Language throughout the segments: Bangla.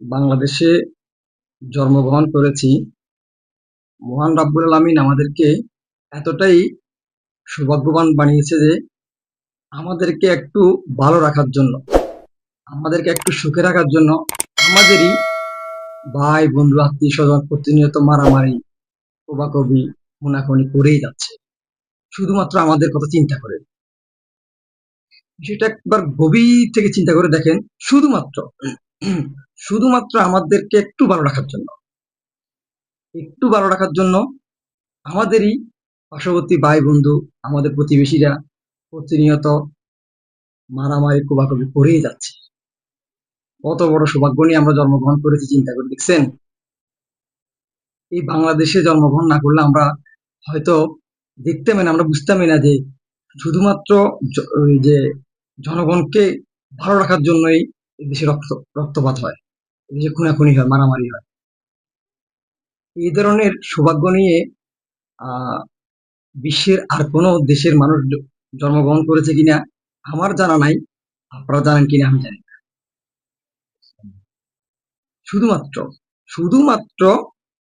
বাংলাদেশে জন্মগ্রহণ করেছি। মহান রাব্বুল আলামিন আমাদেরকে এতটাই সৌভাগ্যবান বানিয়েছে যে আমাদেরকে একটু ভালো রাখার জন্য, আমাদেরকে একটু সুখে রাখার জন্য আমাদেরই ভাই, বন্ধু, আত্মীয় স্বজন প্রতিনিয়ত মারামারি, কোবাকবি, খুনাখুনি করেই যাচ্ছে। শুধুমাত্র আমাদের কথা চিন্তা করে। সেটা একবার গভীর থেকে চিন্তা করে দেখেন, শুধুমাত্র শুধুমাত্র আমাদেরকে একটু ভালো রাখার জন্য। একটু ভালো রাখার জন্য আমাদেরই পার্শ্ববর্তী ভাই বন্ধু আমাদের প্রতিবেশীরা প্রতিনিয়ত মারামারি কোবাকুবি করেই যাচ্ছে। কত বড় সৌভাগ্য নিয়ে আমরা জন্মগ্রহণ করেছি, চিন্তা করে দেখছেন? এই বাংলাদেশে জন্মগ্রহণ না করলে আমরা হয়তো দেখতামই না, আমরা বুঝতামই না যে শুধুমাত্র যে জনগণকে ভালো রাখার জন্যই দেশে রক্ত, রক্তপাত হয় দেশে খুনাখুনি হয়, মারামারি হয়। এই ধরনের সৌভাগ্য নিয়ে বিশ্বের আর কোনো দেশের মানুষ জন্মগ্রহণ করেছে কিনা, আমার জানা নাই, আপনারা জানেন কিনা আমি জানি না। শুধুমাত্র শুধুমাত্র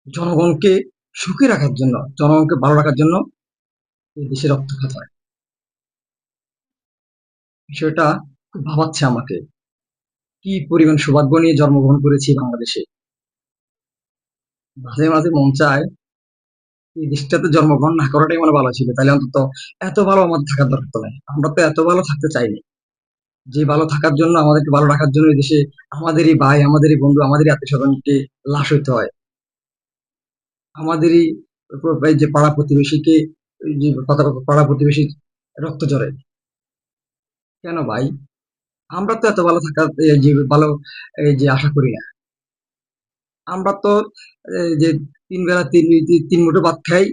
জনগণকে সুখে রাখার জন্য, জনগণকে ভালো রাখার জন্য এই দেশে রক্তপাত হয়। বিষয়টা খুব ভাবাচ্ছে আমাকে। কি পরিমাণ সৌভাগ্য নিয়ে জন্মগ্রহণ করেছি বাংলাদেশে? মাঝে মাঝে মন চায় এই দেশটাতে জন্মগ্রহণ না করাটাই মনে ভালো ছিল। তাহলে অন্তত এত ভালো আমাদের থাকার দরকার নাই। আমরা তো এত ভালো থাকতে চাইনি যে ভালো থাকার জন্য আমাদেরকে ভালো রাখার জন্য এই দেশে আমাদেরই ভাই, আমাদেরই বন্ধু, আমাদেরই আত্মীয় স্বজনকে লাশ হইতে হয়। আমাদেরই যে পাড়া প্রতিবেশীকে পাড়া প্রতিবেশীর রক্ত ঝরে। কেন ভাই? আমরা তো এত ভালো এই যে ভালো যে আশা করি না। আমরা তো যে তিন বেলা তিন, তিন- মুঠো ভাত খাই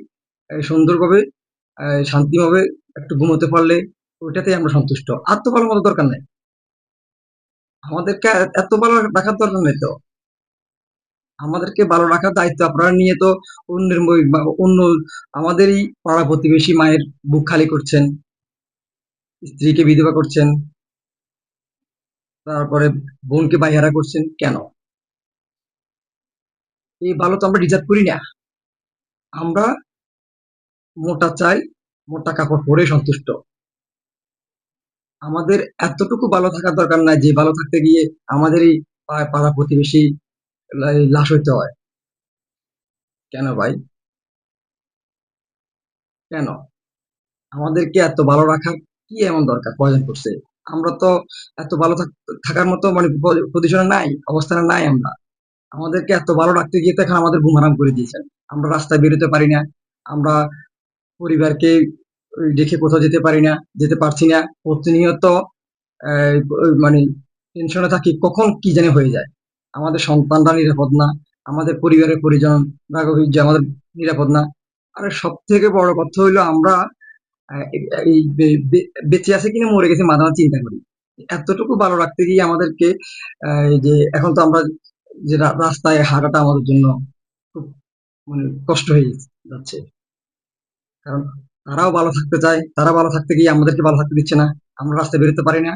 সুন্দরভাবে শান্তিভাবে, একটু ঘুমোতে পারলে ওইটাতেই আমরা সন্তুষ্ট। আর তো ভালো মতো দরকার নেই। আমাদেরকে এত ভালো রাখার দরকার নেই তো। আমাদেরকে ভালো রাখার দায়িত্ব আপনারা নিয়ে তো অন্যের অন্য আমাদেরই পাড়া প্রতিবেশী মায়ের বুক খালি করছেন, স্ত্রীকে বিধবা করছেন। তারপরে বোনকে বাইহারা করছেন কেন? এই ভালো তো আমরা ডিজার্ভ করি না। আমরা মোটা চাই, মোটা কাপড় পরে সন্তুষ্ট। আমাদের এতটুকু ভালো থাকার দরকার নাই যে ভালো থাকতে গিয়ে আমাদেরই পাড়া প্রতিবেশী লাশ হইতে হয়। কেন ভাই? কেন? আমাদেরকে এত ভালো রাখার কি এমন দরকার? প্রয়োজন পড়ছে আমরা তো এত ভালো থাক- থাকার মতো মানে পজিশনে নাই, অবস্থানে নাই আমরা। আমাদেরকে এত ভালো রাখতে গিয়ে এখন আমাদের ঘুম হারাম করে দিয়েছেন আমরা রাস্তায় বেরোতে পারি না, আমরা পরিবারকে রেখে কোথাও যেতে পারি না, যেতে পারছি না। প্রতিনিয়ত মানে টেনশনে থাকি, কখন কি জানি হয়ে যায়। আমাদের সন্তানরা নিরাপদ না, আমাদের পরিবারের পরিজন আমাদের নিরাপদ না। আর সব থেকে বড় কথা হইল আমরা এই বেঁচে আছে কিনা মরে গেছে মাঝে মাঝে চিন্তা করি। এতটুকু ভালো রাখতে গিয়ে আমাদেরকে যে এখন তো আমরা যে রাস্তায় হাঁটাটা আমাদের জন্য খুব মানে কষ্ট হয়ে যাচ্ছে। কারণ তারাও ভালো থাকতে চায়, তারা ভালো থাকতে গিয়ে আমাদেরকে ভালো থাকতে দিচ্ছে না। আমরা রাস্তায় বেরোতে পারি না।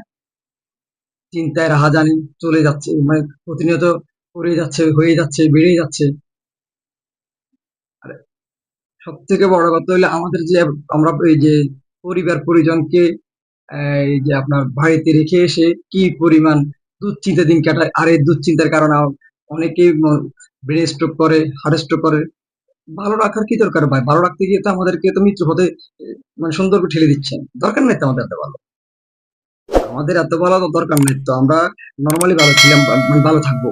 চিন্তায় রাহাজানি চলে যাচ্ছে মানে প্রতিনিয়ত করে যাচ্ছে, হয়ে যাচ্ছে বেড়ে যাচ্ছে। সব থেকে বড় কথা হলো আমাদের যে আমরা এই যে পরিবার পরিজনকে, এই যে আপনার বাড়িতে রেখে এসে কি পরিমাণ দুশ্চিন্তা দিন কাটায়, আর এই দুশ্চিন্তার কারণে অনেকেই ব্রেন স্ট্রোক করে হার্ট স্ট্রোক করে। ভালো রাখার কি দরকার ভাই? ভালো রাখতে গিয়ে তো আমাদেরকে তো মৃত্যু পথে মানে সুন্দর করে ঠেলে দিচ্ছেন দরকার নেই তো আমাদের এত ভালো। আমাদের এত ভালো তো দরকার নেই তো। আমরা নর্মালি ভালো ছিলাম মানে ভালো থাকব।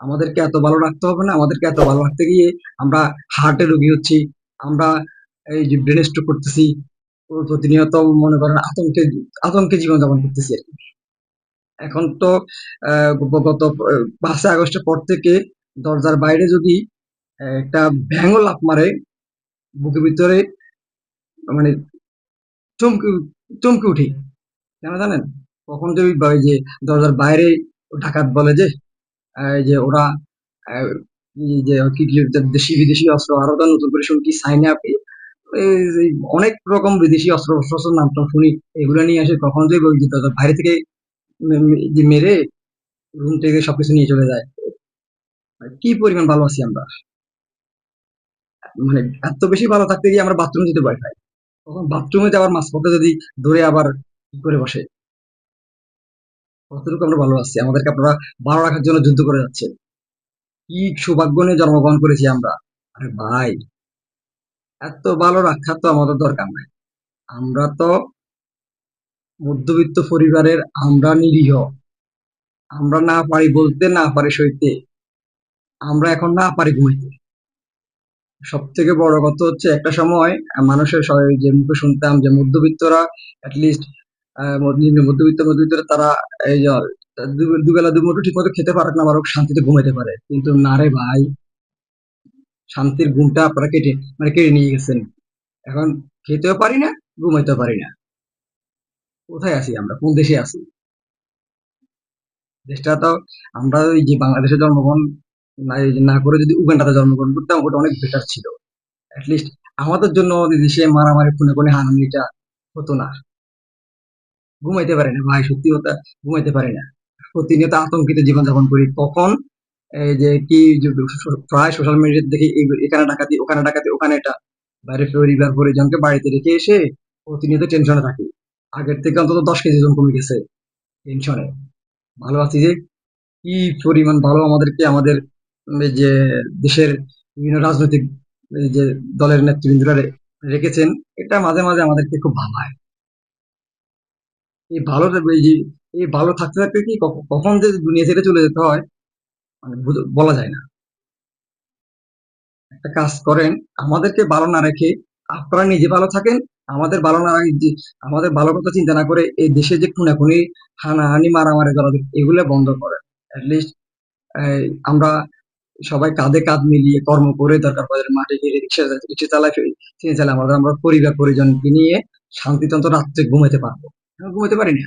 আমাদেরকে এত ভালো রাখতে হবে না। আমাদেরকে এত ভালো রাখতে গিয়ে আমরা হার্টে রোগী হচ্ছি। আমরা এই যে ব্রেন করতেছি প্রতিনিয়ত মনে করেন আতঙ্কে আতঙ্কে জীবনযাপন করতেছি আর কি। এখন তো গত পাঁচই আগস্টের পর থেকে দরজার বাইরে যদি একটা ভ্যাঙও লাফ মারে, বুকের ভিতরে মানে চমকে চমকে উঠি, কেন জানেন? কখন যদি যে দরজার বাইরে ডাকাত বলে যে যে ওরা দেশি বিদেশি অস্ত্র, আরও তো নতুন করে শুনি কি সাইন আপ অনেক রকম বিদেশি অস্ত্র শস্ত্র নাম টাম শুনি, এগুলো নিয়ে আসে কখন যে বাইরে থেকে মেরে রুম থেকে সবকিছু নিয়ে চলে যায়। কি পরিমাণ ভালো আছি আমরা? মানে এত বেশি ভালো থাকতে গিয়ে আমরা বাথরুমে যেতে ভয় পাই। তখন বাথরুমে যাওয়ার মাঝপথে যদি ধরে আবার করে বসে? কতটুকু আমরা ভালো আছি? আমাদেরকে আপনারা ভালো রাখার জন্য যুদ্ধ করে যাচ্ছে কি সৌভাগ্য নিয়ে জন্মগ্রহণ করেছি আমরা। আরে ভাই, এত ভালো রাখার তো আমাদের দরকার নাই। আমরা তো মধ্যবিত্ত পরিবারের আমরা নিরীহ। আমরা না পারি বলতে, না পারি সইতে। আমরা এখন না পারি ঘুমাইতে। সব থেকে বড় কথা হচ্ছে একটা সময় মানুষের যে মুখে শুনতাম যে মধ্যবিত্তরা অ্যাটলিস্ট নিম্ন মধ্যবিত্ত, মধ্যবিত্তরা তারা এই দুবেলা দুমুঠো ঠিক মতো খেতে পারুক না পারুক শান্তিতে ঘুমাইতে পারে। কিন্তু না রে ভাই, শান্তির ঘুমটা আপনারা কেটে মানে কেড়ে নিয়ে গেছেন। এখন খেতেও পারি না, ঘুমাইতেও পারি না। কোথায় আছি আমরা? কোন দেশে আছি? দেশটা তো আমরা ওই যে বাংলাদেশে জন্মগ্রহণ না করে যদি উগান্ডাতে জন্মগ্রহণ করতাম, ওটা অনেক বেটার ছিল। অ্যাটলিস্ট আমাদের জন্য দেশে মারামারি, খুনে খুনে হানাহানিটা হতো না। ঘুমাইতে পারে না ভাই, সত্যি কথা, ঘুমাইতে পারে না। প্রতিনিয়ত আতঙ্কিত জীবনযাপন করি। কখন? এই যে কি প্রায় সোশ্যাল মিডিয়াতে দেখি এখানে ডাকাতি, ওখানে ডাকাতি, ওখানে এটা। বাইরে পরিবার, পরিজনকে বাড়িতে রেখে এসে প্রতিনিয়ত টেনশনে থাকি। আগের থেকে অন্তত দশ কেজি ওজন কমে গেছে টেনশনে ভালো আছি যে কি পরিমাণ ভালো আমাদেরকে, আমাদের যে দেশের বিভিন্ন রাজনৈতিক যে দলের নেতৃবৃন্দরা রেখেছেন, এটা মাঝে মাঝে আমাদেরকে খুব ভাবায়। এই ভালো এই ভালো থাকতে থাকতে কি কখন যে দুনিয়া ছেড়ে চলে যেতে হয় মানে বলা যায় না। একটা কাজ করেন, আমাদেরকে ভালো না রেখে আপনারা নিজে ভালো থাকেন, আমাদের ভালো না আমাদের ভালো কথা চিন্তা না করে এই দেশে যে খুনাখুনি, হানাহানি, মারামারি করা এগুলো বন্ধ করেন। অ্যাটলিস্ট আমরা সবাই কাঁধে কাঁধ মিলিয়ে কর্ম করে দরকার পড়ে মাঠে গিয়ে রিক্সা রিক্সা চালাই ট্রেন চালাই আমাদের আমরা পরিবার পরিজনকে নিয়ে শান্তিতে অন্তত রাত্রে ঘুমাতে পারব। ঘুমাতে পারি না?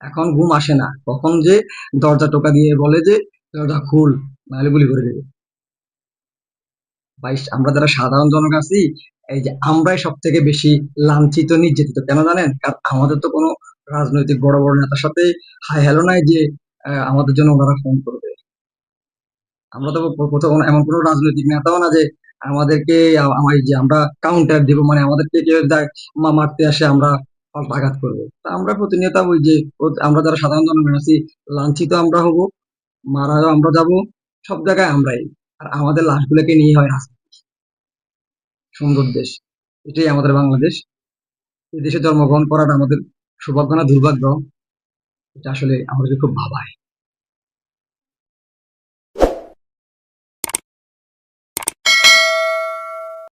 এখন ঘুম আসে না। কখন যে দরজা টোকা দিয়ে বলে যে, দরজা খুল নাহলে গুলি করে দেবে। ভাই আমরা যারা সাধারণ জনক আছি, এই যে আমরাই সব থেকে বেশি লাঞ্ছিত, নির্যাতিত। কেন জানেন? কারণ আমাদের তো কোনো রাজনৈতিক বড় বড় নেতার সাথে হাই হ্যালো নাই যে আমাদের জন্য ওনারা ফোন করবে। আমরা তো কোথাও এমন কোনো রাজনৈতিক নেতাও না যে, আমাদেরকে আমার যে আমরা কাউন্টার দিব মানে আমাদেরকে কেউ মারতে আসে, আমরা পাল্টা আঘাত করব। তা আমরা প্রতিনিয়ত ওই যে, আমরা যারা সাধারণ জনগণ আছি, লাঞ্ছিত আমরা হব, মারাও আমরা যাব, সব জায়গায় আমরাই। আর আমাদের লাশগুলোকে নিয়ে হয় রাস্তা সুন্দর দেশ। এটাই আমাদের বাংলাদেশ। এই দেশে জন্মগ্রহণ করাটা আমাদের সৌভাগ্য না, দুর্ভাগ্য। এটা আসলে আমাদেরকে খুব ভাবায়।